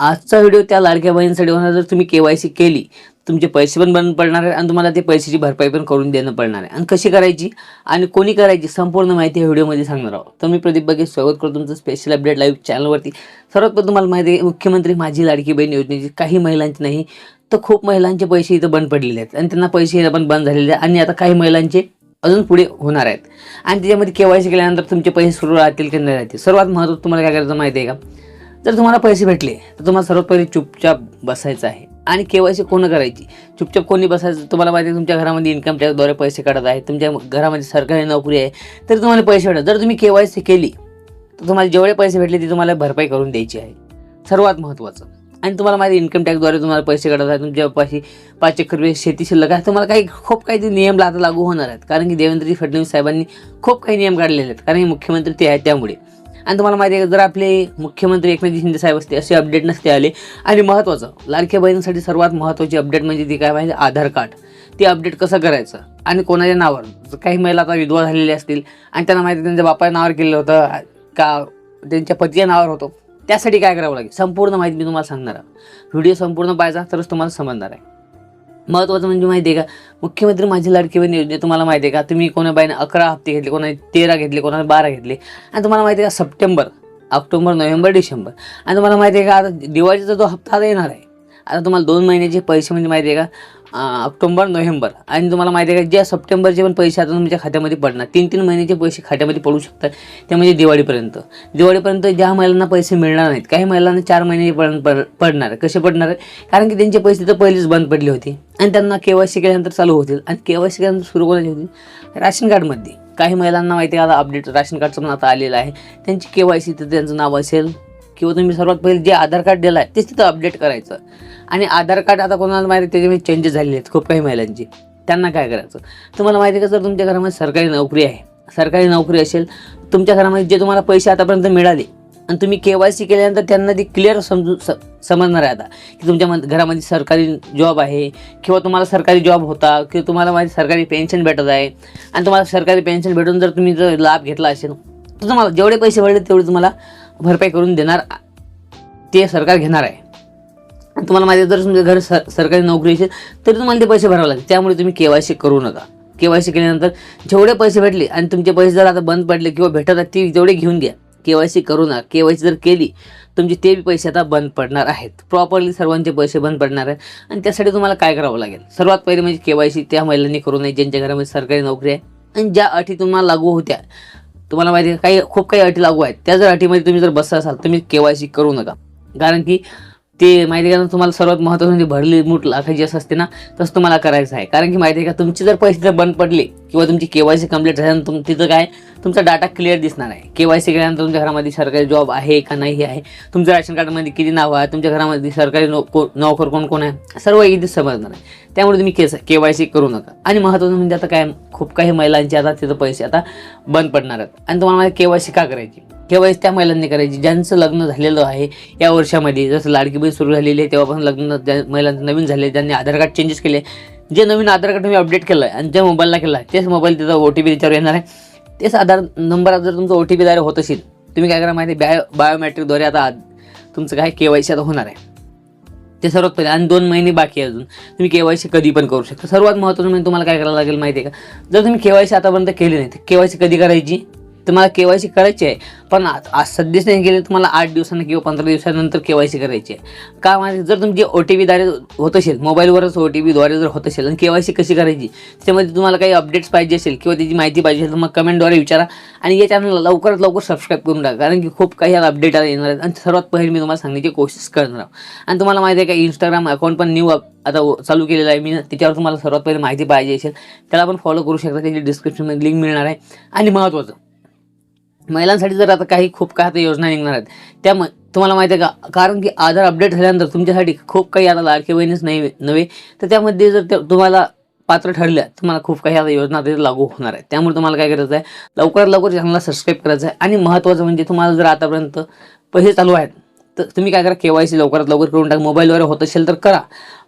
आजचा व्हिडिओ त्या लाडक्या बहिणीसाठी होणार. जर तुम्ही के वाय सी केली तुमचे पैसे पण बंद पडणार आहे आणि तुम्हाला ते पैशाची भरपाई पण करून देणं पडणार आहे. आणि कशी करायची आणि कोणी करायची संपूर्ण माहिती या व्हिडिओमध्ये सांगणार आहोत. तर मी प्रदीप बघे स्वागत करतो तुमचं स्पेशल अपडेट लाईव्ह चॅनलवरती सर्वात प्रथम तुम्हाला माहिती आहे मुख्यमंत्री माझी लाडकी बहीण योजनेची काही महिलांची नाही तर खूप महिलांचे पैसे इथं बंद पडलेले आहेत. आणि त्यांना पैसे पण बंद झालेले आहेत. आणि आता काही महिलांचे अजून पुढे होणार आहेत. आणि त्याच्यामध्ये के वाय सी केल्यानंतर तुमचे पैसे सुरू राहतील की नाही राहतील? सर्वात महत्त्वाचं तुम्हाला काय करायचं माहिती आहे का? जर तुम्हाला पैसे भेटले तर तुम्हाला सर्वात पहिले चुपचाप बसायचं आहे. आणि के वाय सी कोण करायची? चुपचाप कोणी बसायचं तुम्हाला माहिती आहे तुमच्या घरामध्ये इन्कम टॅक्सद्वारे पैसे काढत आहे तुमच्या घरामध्ये सरकारी नोकरी आहे तर तुम्हाला पैसे भेटतात जर तुम्ही के वाय सी केली तर तुम्हाला जेवढे पैसे भेटले ते तुम्हाला भरपाई करून द्यायची आहे. सर्वात महत्त्वाचं. आणि तुम्हाला माहिती इन्कम टॅक्सद्वारे तुम्हाला पैसे काढत आहे तुमच्या पाशी पाच एकर रुपये शेती शिल्लक आहे. तुम्हाला काही खूप काही ते नियम आता लागू होणार आहेत. कारण की देवेंद्रजी फडणवीस साहेबांनी खूप काही नियम काढलेले आहेत. कारण की मुख्यमंत्री ते आहेत त्यामुळे. आणि तुम्हाला माहिती आहे का, जर आपले मुख्यमंत्री एकनाथ शिंदे साहेब असते असे अपडेट नसते आले आणि महत्त्वाचं लाडक्या बहिणीसाठी सर्वात महत्त्वाची अपडेट म्हणजे ती काय माहिती आधार कार्ड. ते अपडेट कसं करायचं? आणि कोणाच्या नावावर? जर काही महिला आता विधवा झालेल्या असतील आणि त्यांना माहिती त्यांच्या बापाच्या नावावर केलेलं होतं का त्यांच्या पतीच्या नावावर होतं त्यासाठी काय करावं लागेल? संपूर्ण माहिती मी तुम्हाला सांगणार आहे. व्हिडिओ संपूर्ण पाहायचा तरच तुम्हाला समजणार आहे. महत्त्वाचं म्हणजे माहिती आहे का? मुख्यमंत्री माझी लाडकी बहीण योजने तुम्हाला माहिती आहे का? तुम्ही कोणा बाईने अकरा हप्ते घेतले कोणा तेरा घेतले कोणाला बारा घेतले. आणि तुम्हाला माहिती आहे का सप्टेंबर ऑक्टोबर नोव्हेंबर डिसेंबर. आणि तुम्हाला माहिती आहे का आता दिवाळीचा जो हप्ता आता येणार आहे आता तुम्हाला दोन महिन्याचे पैसे म्हणजे माहिती आहे का ऑक्टोंबर नोव्हेंबर. आणि तुम्हाला माहिती आहे का ज्या सप्टेंबरचे पण पैसे आता तुमच्या खात्यामध्ये पडणार. तीन तीन महिन्याचे पैसे खात्यामध्ये पडू शकतात. ते म्हणजे दिवाळीपर्यंत. दिवाळीपर्यंत ज्या महिलांना पैसे मिळणार नाहीत काही महिलांना चार महिन्याचे पड पडणार. आहे. कसे पडणार? आहे कारण की त्यांचे पैसे तर पहिलेच बंद पडले होते. आणि त्यांना के वाय सी केल्यानंतर चालू होतील. आणि के वाय सी केल्यानंतर सुरू करायची होती राशन कार्डमध्ये. काही महिलांना माहिती आहे आता अपडेट राशन कार्डचं पण आता आलेलं आहे. त्यांची के वाय सी तिथं त्यांचं नाव असेल. किंवा तुम्ही सर्वात पहिले जे आधार कार्ड दिलं आहे तेच तिथं अपडेट करायचं. आणि आधार कार्ड आता कोणाला माहिती त्याच्यामध्ये चेंजेस झालेले आहेत खूप काही महिलांची. त्यांना काय करायचं? तुम्हाला माहिती आहे का जर तुमच्या घरामध्ये सरकारी नोकरी आहे. सरकारी नोकरी असेल तुमच्या घरामध्ये जे तुम्हाला पैसे आतापर्यंत मिळाले आणि तुम्ही के वाय सी केल्यानंतर त्यांना ती क्लिअर समजू स समजणार आहे आता की तुमच्या घरामध्ये सरकारी जॉब आहे किंवा तुम्हाला सरकारी जॉब होता किंवा तुम्हाला माहिती सरकारी पेन्शन भेटत आहे आणि तुम्हाला सरकारी पेन्शन भेटून जर तुम्ही जर लाभ घेतला असेल तर तुम्हाला जेवढे पैसे भरले तेवढे तुम्हाला भरपाई करून देणार ते सरकार घेणार आहे. तुम्हाला माहिती जर तुमच्या घर सर सरकारी नोकरी असेल तरी तुम्हाला ते पैसे भरावे लागतील. त्यामुळे तुम्ही के वाय सी करू नका. के वाय सी केल्यानंतर जेवढे पैसे भेटले आणि तुमचे पैसे जर आता बंद पडले किंवा भेटत आहेत ते जेवढे घेऊन घ्या. के वाय सी करू नका. के वाय सी जर केली तुमचे ते बी पैसे आता बंद पडणार आहेत. प्रॉपरली सर्वांचे पैसे बंद पडणार आहेत. आणि त्यासाठी तुम्हाला काय करावं लागेल? सर्वात पहिले म्हणजे के वाय सी त्या महिलांनी करू नये ज्यांच्या घरामध्ये सरकारी नोकरी आहे. आणि ज्या अटी तुम्हाला लागू होत्या तुम्हाला माहिती आहे काही खूप काही अटी लागू आहेत. त्या जर अटीमध्ये तुम्ही जर बसत असाल तुम्ही के वाय सी करू नका. कारण की ते माहिती आहे का तुम्हाला सर्वात महत्त्वाचं म्हणजे भरली मूठ लाखाची असं असते ना तसं तुम्हाला करायचं आहे. कारण की माहिती आहे का तुमचे जर पैसे जर बंद पडले किंवा तुमची के वाय सी कंप्लीट झाल्यानंतर तुम तिथं काय तुमचा डाटा क्लिअर दिसणार आहे के वाय सी केल्यानंतर तुमच्या घरामध्ये सरकारी जॉब आहे का नाही आहे. तुमच्या राशन कार्डमध्ये किती नाव आहे तुमच्या घरामध्ये सरकारी नो को नोकर कोण कोण आहे सर्व इथे समजणार आहे. त्यामुळे तुम्ही केस के वाय सी करू नका. आणि महत्त्वाचं म्हणजे आता काय खूप काही महिलांचे आता तिथं पैसे आता बंद पडणार आहेत. आणि तुम्हाला के वाय सी का करायची? के वाय सी त्या महिलांनी करायची. ज्यांचं लग्न झालेलं आहे या वर्षामध्ये जसं लाडकी बहीण सुरू झालेली आहे तेव्हापासून लग्न ज्या महिलांचं नवीन झाले ज्यांनी आधार कार्ड चेंजेस केले जे नवीन आधार कार्ड तुम्ही अपडेट केलं आहे आणि ज्या मोबाईलला केलं आहे तेच मोबाईल त्याचा ओ टी पी त्याच्यावर येणार आहे. तेच आधार नंबर जर तुमचा ओ टी पीद्वारे होत असेल तुम्ही काय करा माहिती बायो बायोमॅट्रिकद्वारे आता आ- तुमचं काय के वाय सी आता होणार आहे. ते सर्वात पहिले आणि दोन महिने बाकी आहे अजून. तुम्ही के वाय सी कधी पण करू शकता. सर्वात महत्त्वाचं म्हणजे तुम्हाला काय करायला लागेल माहिती आहे का? जर तुम्ही के वाय सी आतापर्यंत केली नाही तर के वाय सी कधी करायची? तुम्हाला के वाय सी करायची आहे पण आज सध्याच नाही गेले तुम्हाला आठ दिवसांनी किंवा पंधरा दिवसानंतर के वाय सी करायची आहे. का माहिती जर तुमची ओ टी पीद्वारे होत असेल मोबाईलवरच ओ टी पीद्वारे जर होत असेल आणि के वाय सी कशी करायची त्याच्यामध्ये तुम्हाला काही अपडेट्स पाहिजे असेल किंवा त्याची माहिती पाहिजे असेल तर मग कमेंटद्वारे विचारा आणि या चॅनलला लवकरात लवकर सबस्क्राईब करून टाका कारण की खूप काही अपडेट आता येणार आहेत. आणि सर्वात पहिले मी तुम्हाला सांगण्याची कोशिश करणार आहे. आणि तुम्हाला माहिती आहे का इंस्टाग्राम अकाउंट पण न्यू आता चालू केलेलं आहे. मी त्याच्यावर तुम्हाला सर्वात पहिले माहिती पाहिजे असेल त्याला पण फॉलो करू शकता. त्याची डिस्क्रिप्शनमध्ये लिंक मिळणार आहे. आणि महत्त्वाचं महिलांसाठी जर आता काही खूप काही आता योजना निघणार आहेत त्या म तुम्हाला माहिती आहे का? कारण की आधार अपडेट झाल्यानंतर तुमच्यासाठी खूप काही आता लाडके बहिणीच नाही नव्हे तर त्यामध्ये जर तुम्हाला पात्र ठरल्या तुम्हाला खूप काही आता योजना तिथे लागू होणार आहे त्यामुळे तुम्हाला काय करायचं आहे? लवकरात लवकर चॅनलला सबस्क्राईब करायचं आहे. आणि महत्त्वाचं म्हणजे तुम्हाला जर आतापर्यंत पैसे चालू आहेत तर तुम्ही काय करा के वाय सी लवकरात लवकर करून टाका. मोबाईलवर होत असेल तर करा.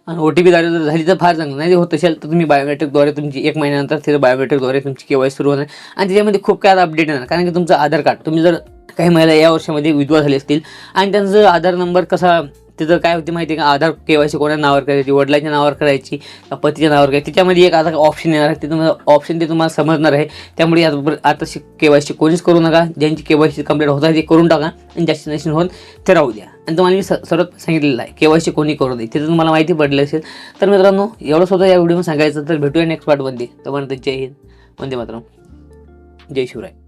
आणि ओ टी पीद्वारे जर झाली तर फार चांगलं. नाही होत असेल तर तुम्ही बायोमेट्रिकद्वारे तुमची एक महिन्यानंतर तिथे बायोमेट्रिकद्वारे तुमची के वाय सुरू होणार. आणि त्याच्यामध्ये खूप काय अपडेट येणार. कारण की तुमचं आधार कार्ड तुम्ही जर काही महिला या वर्षामध्ये विधवा झाले असतील आणि त्यांचा जर आधार नंबर कसा तिथं काय होते माहिती आहे का? आधार के वाय सी कोणा नावावर करायची वडिलांच्या नावावर करायची का पतीच्या नावावर करायची? त्याच्यामध्ये एक आता ऑप्शन येणार आहे. ते तुम्हाला ऑप्शन ते तुम्हाला समजणार आहे. त्यामुळे आता के वाय सी कोणीच करू नका. ज्यांची के वाय सी कंप्लीट होत आहे ते करून टाका आणि जास्त नशीन होऊन ते राहू द्या. आणि तुम्हाला मी स सर्वात सांगितलेलं आहे के वाय सी कोणी करू दे तिथं तुम्हाला माहिती पडली असेल. तर मित्रांनो एवढं स्वतः या व्हिडिओमध्ये सांगायचं तर भेटूया नेक्स्ट पार्टमध्ये तोपर्यंत जय हिंद. वंदे मातरम. जय शिवराय.